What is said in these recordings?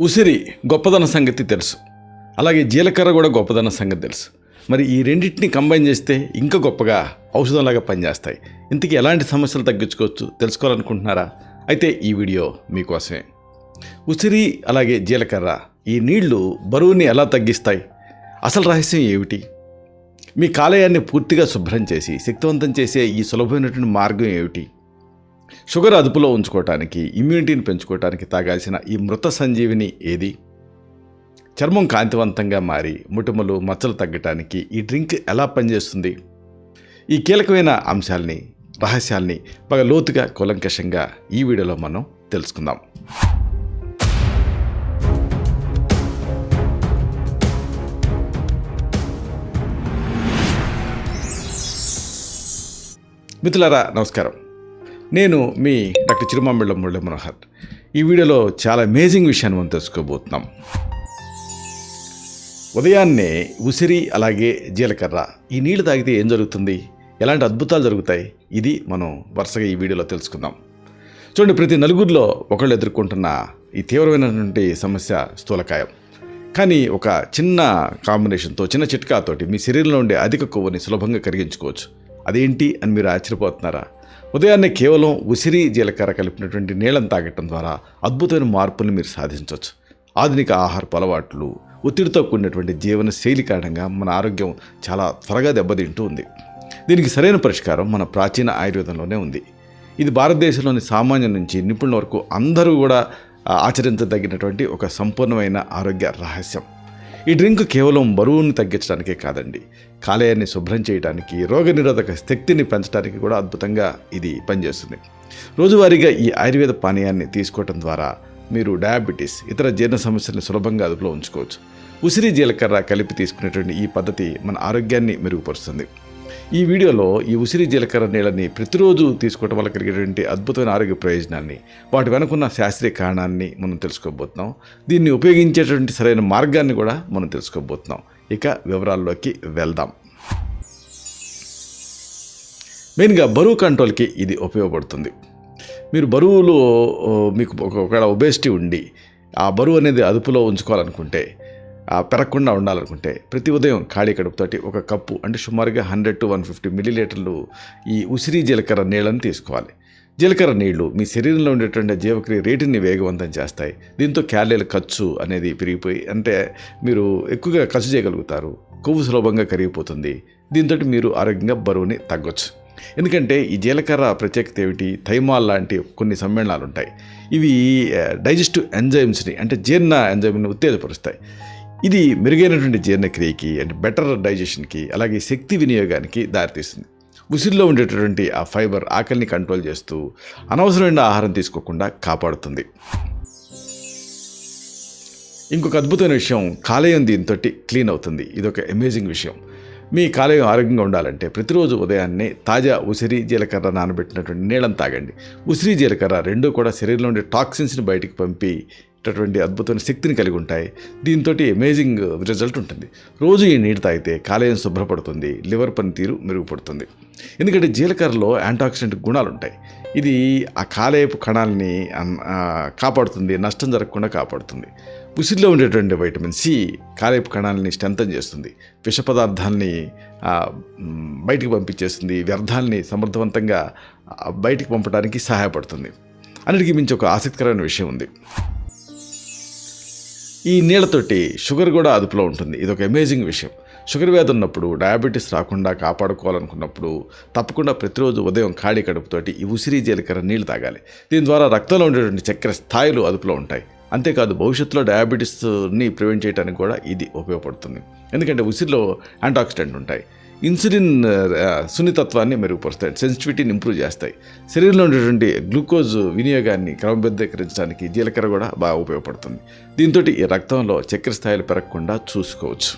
ఉసిరి గొప్పదన సంగతి తెలుసు. అలాగే జీలకర్ర కూడా గొప్పదన సంగతి తెలుసు. మరి ఈ రెండింటిని కంబైన్ చేస్తే ఇంకా గొప్పగా ఔషధంలాగా పనిచేస్తాయి. ఇంతకీ ఎలాంటి సమస్యలు తగ్గించుకోవచ్చు తెలుసుకోవాలనుకుంటున్నారా? అయితే ఈ వీడియో మీకోసమే. ఉసిరి అలాగే జీలకర్ర ఈ నీళ్ళు బరువుని ఎలా తగ్గిస్తాయి? అసలు రహస్యం ఏమిటి? మీ కాలేయాన్ని పూర్తిగా శుభ్రం చేసి శక్తివంతం చేసే ఈ సులభమైనటువంటి మార్గం ఏమిటి? షుగర్ అదుపులో ఉంచుకోవటానికి ఇమ్యూనిటీని పెంచుకోవటానికి తాగాల్సిన ఈ మృత సంజీవిని ఏది? చర్మం కాంతివంతంగా మారి ముటుమలు మచ్చలు తగ్గటానికి ఈ డ్రింక్ ఎలా పనిచేస్తుంది? ఈ కీలకమైన అంశాల్ని రహస్యాల్ని బాగా లోతుగా కూలంకషంగా ఈ వీడియోలో మనం తెలుసుకుందాం. మిత్రులారా నమస్కారం. నేను మీ డాక్టర్ చిరుమామిళ్ళ మురళి మనోహర్. ఈ వీడియోలో చాలా అమేజింగ్ విషయాన్ని మనం తెలుసుకోబోతున్నాం. ఉదయాన్నే ఉసిరి అలాగే జీలకర్ర ఈ నీళ్ళు తాగితే ఏం జరుగుతుంది? ఎలాంటి అద్భుతాలు జరుగుతాయి? ఇది మనం వరుసగా ఈ వీడియోలో తెలుసుకుందాం. చూడండి ప్రతి నలుగురిలో ఒకళ్ళు ఎదుర్కొంటున్న ఈ తీవ్రమైనటువంటి సమస్య స్థూలకాయం. కానీ ఒక చిన్న కాంబినేషన్తో చిన్న చిట్కాతోటి మీ శరీరంలో ఉండే అధిక కొవ్వుని సులభంగా కరిగించుకోవచ్చు. అదేంటి అని మీరు ఆశ్చర్యపోతున్నారా? ఉదయాన్నే కేవలం ఉసిరి జీలకర్ర కలిపినటువంటి నీళ్ళని తాగటం ద్వారా అద్భుతమైన మార్పుల్ని మీరు సాధించవచ్చు ఆధునిక ఆహారపు అలవాట్లు ఒత్తిడితో కూడినటువంటి జీవన శైలి కారణంగా మన ఆరోగ్యం చాలా త్వరగా దెబ్బతింటూ ఉంది. దీనికి సరైన పరిష్కారం మన ప్రాచీన ఆయుర్వేదంలోనే ఉంది. ఇది భారతదేశంలోని సామాన్యం నుంచి నిపుణుల వరకు అందరూ కూడా ఆచరించదగినటువంటి ఒక సంపూర్ణమైన ఆరోగ్య రహస్యం. ఈ డ్రింక్ కేవలం బరువును తగ్గించడానికే కాదండి. కాలేయాన్ని శుభ్రం చేయడానికి రోగనిరోధక శక్తిని పెంచడానికి కూడా అద్భుతంగా ఇది పనిచేస్తుంది. రోజువారీగా ఈ ఆయుర్వేద పానీయాన్ని తీసుకోవటం ద్వారా మీరు డయాబెటీస్ ఇతర జీర్ణ సమస్యలను సులభంగా అదుపులో ఉంచుకోవచ్చు. ఉసిరి జీలకర్ర కలిపి తీసుకునేటువంటి ఈ పద్ధతి మన ఆరోగ్యాన్ని మెరుగుపరుస్తుంది. ఈ వీడియోలో ఈ ఉసిరి జీలకర్ర నీళ్ళని ప్రతిరోజు తీసుకోవటం వల్ల కలిగేటువంటి అద్భుతమైన ఆరోగ్య ప్రయోజనాన్ని వాటి వెనుకున్న శాస్త్రీయ కారణాన్ని మనం తెలుసుకోబోతున్నాం. దీన్ని ఉపయోగించేటువంటి సరైన మార్గాన్ని కూడా మనం తెలుసుకోబోతున్నాం. ఇక వివరాల్లోకి వెళ్దాం. మెయిన్గా బరువు కంట్రోల్కి ఇది ఉపయోగపడుతుంది. మీరు బరువులో మీకు ఒకవేళ ఒబేసిటీ ఉండి ఆ బరువు అనేది అదుపులో ఉంచుకోవాలనుకుంటే పెరగకుండా ఉండాలనుకుంటే ప్రతి ఉదయం ఖాళీ కడుపుతోటి ఒక కప్పు అంటే సుమారుగా హండ్రెడ్ టు వన్ ఫిఫ్టీ మిల్లీలీటర్లు ఈ ఉసిరి జీలకర్ర నీళ్ళని తీసుకోవాలి. జీలకర్ర నీళ్ళు మీ శరీరంలో ఉండేటువంటి జీవక్రియ రేటుని వేగవంతం చేస్తాయి. దీంతో క్యాలరీల ఖర్చు అనేది పెరిగిపోయి అంటే మీరు ఎక్కువగా ఖర్చు చేయగలుగుతారు. కొవ్వు సులభంగా కరిగిపోతుంది. దీంతో మీరు ఆరోగ్యంగా బరువుని తగ్గొచ్చు. ఎందుకంటే ఈ జీలకర్ర ప్రత్యేకత ఏమిటి? థైమాల్ లాంటి కొన్ని సమ్మేళనాలు ఉంటాయి ఇవి డైజెస్టివ్ ఎంజైమ్స్ని అంటే జీర్ణ ఎంజైమ్ని ఉత్తేజపరుస్తాయి. ఇది మెరుగైనటువంటి జీర్ణక్రియకి అంటే బెటర్ డైజెషన్కి అలాగే శక్తి వినియోగానికి దారితీస్తుంది. ఉసిరిలో ఉండేటటువంటి ఆ ఫైబర్ ఆకలిని కంట్రోల్ చేస్తూ అనవసరమైన ఆహారం తీసుకోకుండా కాపాడుతుంది. ఇంకొక అద్భుతమైన విషయం కాలేయం దీంతో క్లీన్ అవుతుంది. ఇదొక అమేజింగ్ విషయం. మీ కాలేయం ఆరోగ్యంగా ఉండాలంటే ప్రతిరోజు ఉదయాన్నే తాజా ఉసిరి జీలకర్ర నానబెట్టినటువంటి నీళ్ళని తాగండి. ఉసిరి జీలకర్ర రెండూ కూడా శరీరంలో ఉండే టాక్సిన్స్ని బయటికి పంపి అటువంటి అద్భుతమైన శక్తిని కలిగి ఉంటాయి. దీంతో అమేజింగ్ రిజల్ట్ ఉంటుంది. రోజు ఈ నీటి తాగితే కాలేయం శుభ్రపడుతుంది లివర్ పనితీరు మెరుగుపడుతుంది. ఎందుకంటే జీలకర్రలో యాంటాక్సిడెంట్ గుణాలు ఉంటాయి ఇది ఆ కాలేయపు కణాలని కాపాడుతుంది నష్టం జరగకుండా కాపాడుతుంది. ఉసిరిలో ఉండేటువంటి వైటమిన్ సి కాలేపు కణాలని స్ట్రెంతన్ చేస్తుంది. విష పదార్థాలని బయటికి పంపించేస్తుంది. వ్యర్థాలని సమర్థవంతంగా బయటికి పంపడానికి సహాయపడుతుంది. అన్నిటికీ మించి ఒక ఆసక్తికరమైన విషయం ఉంది. ఈ నీళ్ళతోటి షుగర్ కూడా అదుపులో ఉంటుంది. ఇది ఒక అమేజింగ్ విషయం. షుగర్ వ్యాధి ఉన్నప్పుడు డయాబెటీస్ రాకుండా కాపాడుకోవాలనుకున్నప్పుడు తప్పకుండా ప్రతిరోజు ఉదయం ఖాళీ కడుపుతోటి ఈ ఉసిరి జీలకర్ర నీళ్ళు తాగాలి. దీని ద్వారా రక్తంలో ఉండేటువంటి చక్కెర స్థాయిలు అదుపులో ఉంటాయి. అంతేకాదు భవిష్యత్తులో డయాబెటీస్ని ప్రివెంట్ చేయడానికి కూడా ఇది ఉపయోగపడుతుంది. ఎందుకంటే ఉసిరిలో యాంటాక్సిడెంట్ ఉంటాయి. ఇన్సులిన్ సున్నితత్వాన్ని మెరుగుపరుస్తాయి సెన్సిటివిటీని ఇంప్రూవ్ చేస్తాయి. శరీరంలో ఉండేటువంటి గ్లూకోజ్ వినియోగాన్ని క్రమబద్ధీకరించడానికి జీలకర్ర కూడా బాగా ఉపయోగపడుతుంది. దీంతో ఈ రక్తంలో చక్కెర స్థాయిలు పెరగకుండా చూసుకోవచ్చు.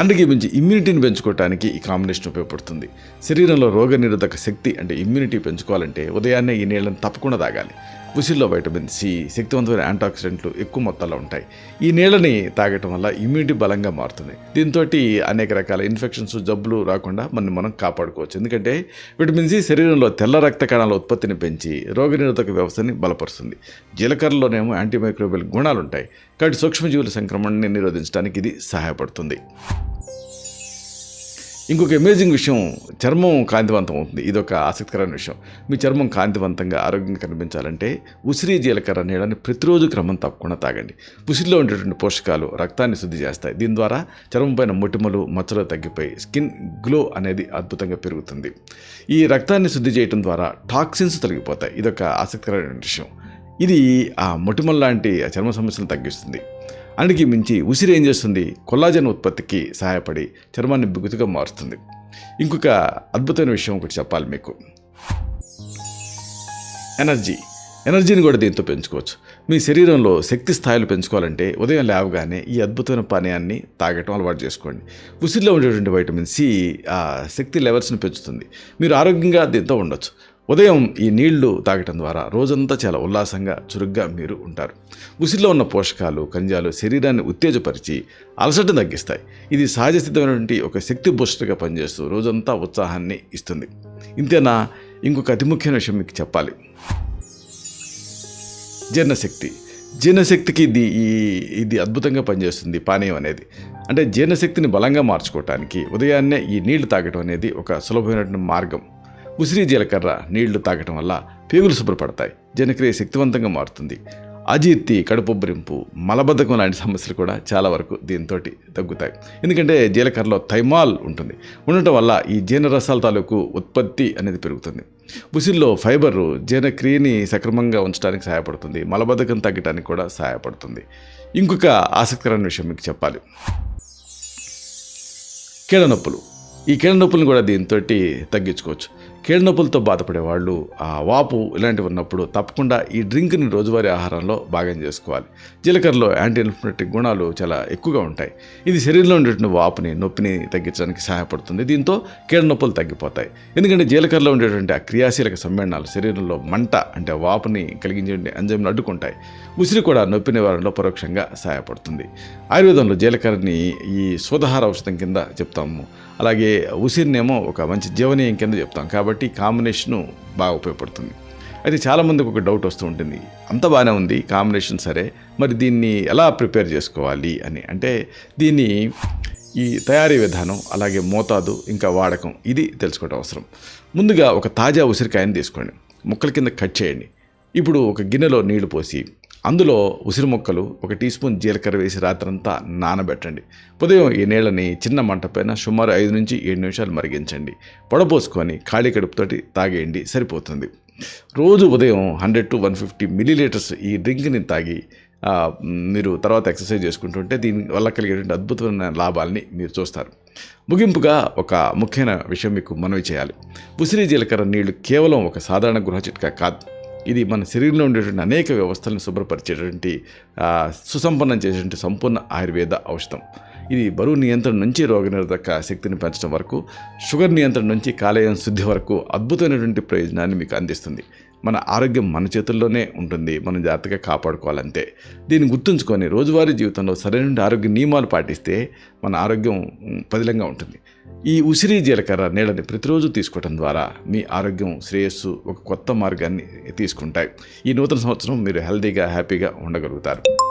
అందుకే మించి ఇమ్యూనిటీని పెంచుకోవడానికి ఈ కాంబినేషన్ ఉపయోగపడుతుంది. శరీరంలో రోగ నిరోధక శక్తి అంటే ఇమ్యూనిటీ పెంచుకోవాలంటే ఉదయాన్నే ఈ నీళ్ళని తప్పకుండా తాగాలి. ఉసిరిలో వైటమిన్ సి శక్తివంతమైన యాంటాక్సిడెంట్లు ఎక్కువ మొత్తాల్లో ఉంటాయి. ఈ నీళ్ళని తాగటం వల్ల ఇమ్యూనిటీ బలంగా మారుతుంది. దీంతో అనేక రకాల ఇన్ఫెక్షన్స్ జబ్బులు రాకుండా మనం మనం కాపాడుకోవచ్చు. ఎందుకంటే విటమిన్ సి శరీరంలో తెల్ల రక్త కణాల ఉత్పత్తిని పెంచి రోగనిరోధక వ్యవస్థని బలపరుస్తుంది. జీలకర్రలోనేమో యాంటీమైక్రోబియల్ గుణాలు ఉంటాయి కాబట్టి సూక్ష్మజీవుల సంక్రమణని నిరోధించడానికి ఇది సహాయపడుతుంది. ఇంకొక అమేజింగ్ విషయం చర్మం కాంతివంతం అవుతుంది. ఇది ఒక ఆసక్తికరమైన విషయం. మీ చర్మం కాంతివంతంగా ఆరోగ్యంగా కనిపించాలంటే ఉసిరి జీలకర్ర నీళ్ళని ప్రతిరోజు క్రమం తప్పకుండా తాగండి. ఉసిరిలో ఉండేటువంటి పోషకాలు రక్తాన్ని శుద్ధి చేస్తాయి. దీని ద్వారా చర్మం పైన మొటిమలు మచ్చలు తగ్గిపోయి స్కిన్ గ్లో అనేది అద్భుతంగా పెరుగుతుంది. ఈ రక్తాన్ని శుద్ధి చేయడం ద్వారా టాక్సిన్స్ తొలగిపోతాయి. ఇదొక ఆసక్తికరమైన విషయం. ఇది ఆ మొటిమల లాంటి చర్మ సమస్యలను తగ్గిస్తుంది. అన్నిటికీ మించి ఉసిరి ఏం చేస్తుంది? కొల్లాజన్ ఉత్పత్తికి సహాయపడి చర్మాన్ని బిగుతుగా మారుస్తుంది. ఇంకొక అద్భుతమైన విషయం ఒకటి చెప్పాలి మీకు. ఎనర్జీ. ఎనర్జీని కూడా దీంతో పెంచుకోవచ్చు? మీ శరీరంలో శక్తి స్థాయిలు పెంచుకోవాలంటే ఉదయం లేవగానే ఈ అద్భుతమైన పానీయాన్ని తాగటం అలవాటు చేసుకోండి. ఉసిరిలో ఉండేటువంటి వైటమిన్ సి ఆ శక్తి లెవెల్స్ని పెంచుతుంది. మీరు ఆరోగ్యంగా దీంతో ఉండొచ్చు? ఉదయం ఈ నీళ్ళు తాగటం ద్వారా రోజంతా చాలా ఉల్లాసంగా చురుగ్గా మీరు ఉంటారు. ఉసిరిలో ఉన్న పోషకాలు ఖనిజాలు శరీరాన్ని ఉత్తేజపరిచి అలసటను తగ్గిస్తాయి. ఇది సహజసిద్ధమైనటువంటి ఒక శక్తి బూస్టర్గా పనిచేస్తూ రోజంతా ఉత్సాహాన్ని ఇస్తుంది. ఇంతేనా? ఇంకొక అతి ముఖ్యమైన విషయం మీకు చెప్పాలి. జీర్ణశక్తి. జీర్ణశక్తికి ఇది ఈ ఇది అద్భుతంగా పనిచేస్తుంది పానీయం అనేది. అంటే జీర్ణశక్తిని బలంగా మార్చుకోవటానికి ఉదయాన్నే ఈ నీళ్ళు తాగటం అనేది ఒక సులభమైనటువంటి మార్గం. ఉసిరి జీలకర్ర నీళ్ళు తాగటం వల్ల పేగులు శుభ్రపడతాయి జనక్రియ శక్తివంతంగా మారుతుంది. అజీర్తి కడుపుబ్బరింపు మలబద్ధకం లాంటి సమస్యలు కూడా చాలా వరకు దీంతో తగ్గుతాయి. ఎందుకంటే జీలకర్రలో థైమాల్ ఉంటుంది. ఉండటం వల్ల ఈ జీర్ణరసాల తాలూకు ఉత్పత్తి అనేది పెరుగుతుంది. ఉసిరిలో ఫైబర్ జీర్ణక్రియని సక్రమంగా ఉంచడానికి సహాయపడుతుంది మలబద్ధకం తగ్గడానికి కూడా సహాయపడుతుంది. ఇంకొక ఆసక్తికరమైన విషయం మీకు చెప్పాలి. కీడనొప్పులు. నొప్పులు ఈ కీడనొప్పులను నొప్పులను కూడా దీంతో తగ్గించుకోవచ్చు. కీళ్ళనొప్పులతో బాధపడేవాళ్ళు బాధపడే వాళ్ళు ఆ వాపు ఇలాంటివి ఉన్నప్పుడు తప్పకుండా ఈ డ్రింక్ని రోజువారీ ఆహారంలో భాగం చేసుకోవాలి. జీలకర్రలో యాంటీ ఇన్ఫ్లమేటరీ గుణాలు చాలా ఎక్కువగా ఉంటాయి. ఇది శరీరంలో ఉండేటువంటి వాపుని నొప్పిని తగ్గించడానికి సహాయపడుతుంది. దీంతో కీళ్ళనొప్పులు తగ్గిపోతాయి. ఎందుకంటే జీలకర్రలో ఉండేటువంటి ఆ క్రియాశీలక సమ్మేళనాలు శరీరంలో మంట అంటే వాపుని కలిగించే ఎంజైమ్లు అడ్డుకుంటాయి. ఉసిరి కూడా నొప్పి నివారణలో పరోక్షంగా సహాయపడుతుంది. ఆయుర్వేదంలో జీలకర్రని ఈ స్వదహార ఔషధం కింద చెప్తాము. అలాగే ఉసిరినేమో ఒక మంచి జీవనీయం కింద చెప్తాం. కాబట్టి కాంబినేషను బాగా ఉపయోగపడుతుంది. అయితే చాలామందికి ఒక డౌట్ వస్తూ ఉంటుంది. అంత బాగానే ఉంది కాంబినేషన్ సరే మరి దీన్ని ఎలా ప్రిపేర్ చేసుకోవాలి అని. అంటే దీన్ని ఈ తయారీ విధానం అలాగే మోతాదు ఇంకా వాడకం ఇది తెలుసుకోవడం అవసరం. ముందుగా ఒక తాజా ఉసిరికాయని తీసుకోండి. ముక్కల కింద కట్ చేయండి. ఇప్పుడు ఒక గిన్నెలో నీళ్ళు పోసి అందులో ఉసిరి మొక్కలు ఒక టీ స్పూన్ జీలకర్ర వేసి రాత్రంతా నానబెట్టండి. ఉదయం ఈ నీళ్ళని చిన్న మంట పైన సుమారు ఐదు నుంచి ఏడు నిమిషాలు మరిగించండి. పొడపోసుకొని ఖాళీ కడుపుతోటి తాగేయండి సరిపోతుంది. రోజు ఉదయం hundred to one fifty millilitres ఈ డ్రింక్ని తాగి మీరు తర్వాత ఎక్సర్సైజ్ చేసుకుంటుంటే దీని వల్ల కలిగేటువంటి అద్భుతమైన లాభాలని మీరు చూస్తారు. ముగింపుగా ఒక ముఖ్యమైన విషయం మీకు మనవి చేయాలి. ఉసిరి జీలకర్ర నీళ్ళు కేవలం ఒక సాధారణ గృహ చిట్కా కాదు. ఇది మన శరీరంలో ఉండేటువంటి అనేక వ్యవస్థలను శుభ్రపరిచేటువంటి సుసంపన్నం చేసేటువంటి సంపూర్ణ ఆయుర్వేద ఔషధం. ఇది బరువు నియంత్రణ నుంచి రోగనిరోధక శక్తిని పెంచడం వరకు షుగర్ నియంత్రణ నుంచి కాలేయం శుద్ధి వరకు అద్భుతమైనటువంటి ప్రయోజనాన్ని మీకు అందిస్తుంది. మన ఆరోగ్యం మన చేతుల్లోనే ఉంటుంది. మనం జాగ్రత్తగా కాపాడుకోవాలంతే దీన్ని గుర్తుంచుకొని రోజువారీ జీవితంలో సరైన ఆరోగ్య నియమాలు పాటిస్తే మన ఆరోగ్యం పదిలంగా ఉంటుంది. ఈ ఉసిరి జీలకర్ర నీళ్ళని ప్రతిరోజు తీసుకోవడం ద్వారా మీ ఆరోగ్యం శ్రేయస్సు ఒక కొత్త మార్గాన్ని తీసుకుంటాయి. ఈ నూతన సంవత్సరం మీరు హెల్తీగా హ్యాపీగా ఉండగలుగుతారు.